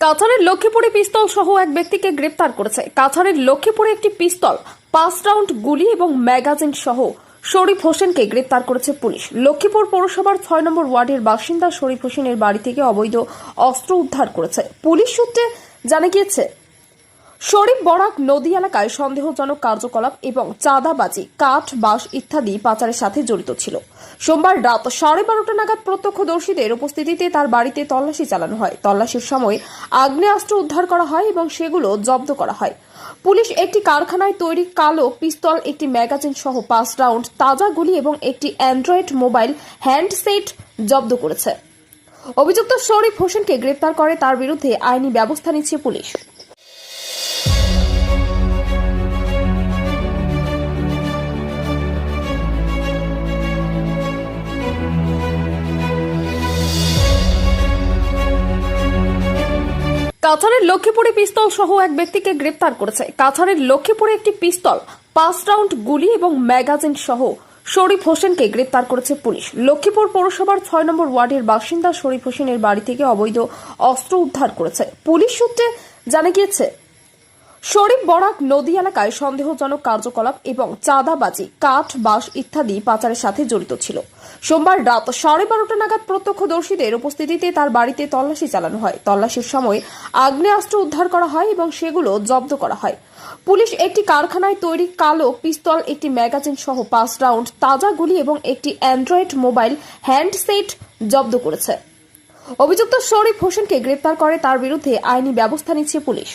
কাছাড়ের লক্ষ্মীপুরে পিস্তল সহ এক ব্যক্তিকে গ্রেপ্তার করেছে। কাছাড়ের লক্ষ্মীপুরে একটি পিস্তল, পাঁচ রাউন্ড গুলি এবং ম্যাগাজিন সহ শরীফ হোসেনকে গ্রেপ্তার করেছে পুলিশ। লক্ষ্মীপুর পৌরসভার ছয় নম্বর ওয়ার্ডের বাসিন্দা শরীফ হোসেনের বাড়ি থেকে অবৈধ অস্ত্র উদ্ধার করেছে। পুলিশ সূত্রে জানা গিয়েছে শরীফ বরাক নদী এলাকায় সন্দেহজনক কার্যকলাপ এবং চাঁদাবাজি, কাঠ, বাঁশ ইত্যাদি পাচারের সাথে জড়িত ছিল। সোমবার রাত সাড়ে বারোটা নাগাদ প্রত্যক্ষদর্শীদের উপস্থিতিতে তার বাড়িতে তল্লাশি চালানো হয়। তল্লাশির সময় আগ্নেয়াস্ত্র উদ্ধার করা হয় এবং সেগুলো জব্দ করা হয়। পুলিশ একটি কারখানায় তৈরি কালো পিস্তল, একটি ম্যাগাজিন সহ পাঁচ রাউন্ড তাজা গুলি এবং একটি অ্যান্ড্রয়েড মোবাইল হ্যান্ডসেট জব্দ করেছে। অভিযুক্ত শরীফ হোসেনকে গ্রেপ্তার করে, তার বিরুদ্ধে আইনি ব্যবস্থা নিচ্ছে পুলিশ। কাছাড়ের লক্ষ্মীপুরে পিস্তল সহ এক ব্যক্তিকে গ্রেপ্তার করেছে। কাছাড়ের লক্ষ্মীপুরে একটি পিস্তল, পাঁচ রাউন্ড গুলি এবং ম্যাগাজিন সহ শরীফ হোসেনকে গ্রেপ্তার করেছে পুলিশ। লক্ষ্মীপুর পৌরসভার ছয় নম্বর ওয়ার্ডের বাসিন্দা শরীফ হোসেনের বাড়ি থেকে অবৈধ অস্ত্র উদ্ধার করেছে। পুলিশ সূত্রে জানা গিয়েছে শরীফ বরাক নদী এলাকায় সন্দেহজনক কার্যকলাপ এবং চাঁদাবাজি, কাঠ, বাঁশ ইত্যাদি পাচারের সাথে জড়িত ছিল। সোমবার রাত সাড়ে বারোটা নাগাদ প্রত্যক্ষদর্শীদের উপস্থিতিতে তার বাড়িতে তল্লাশি চালানো হয়। তল্লাশির সময় আগ্নেয়াস্ত্র উদ্ধার করা হয় এবং সেগুলো জব্দ করা হয়। পুলিশ একটি কারখানায় তৈরি কালো পিস্তল, একটি ম্যাগাজিন সহ পাঁচ রাউন্ড তাজা গুলি এবং একটি অ্যান্ড্রয়েড মোবাইল হ্যান্ডসেট জব্দ করেছে। অভিযুক্ত শরীফ হোসেনকে গ্রেপ্তার করে তার বিরুদ্ধে আইনি ব্যবস্থা নিচ্ছে পুলিশ।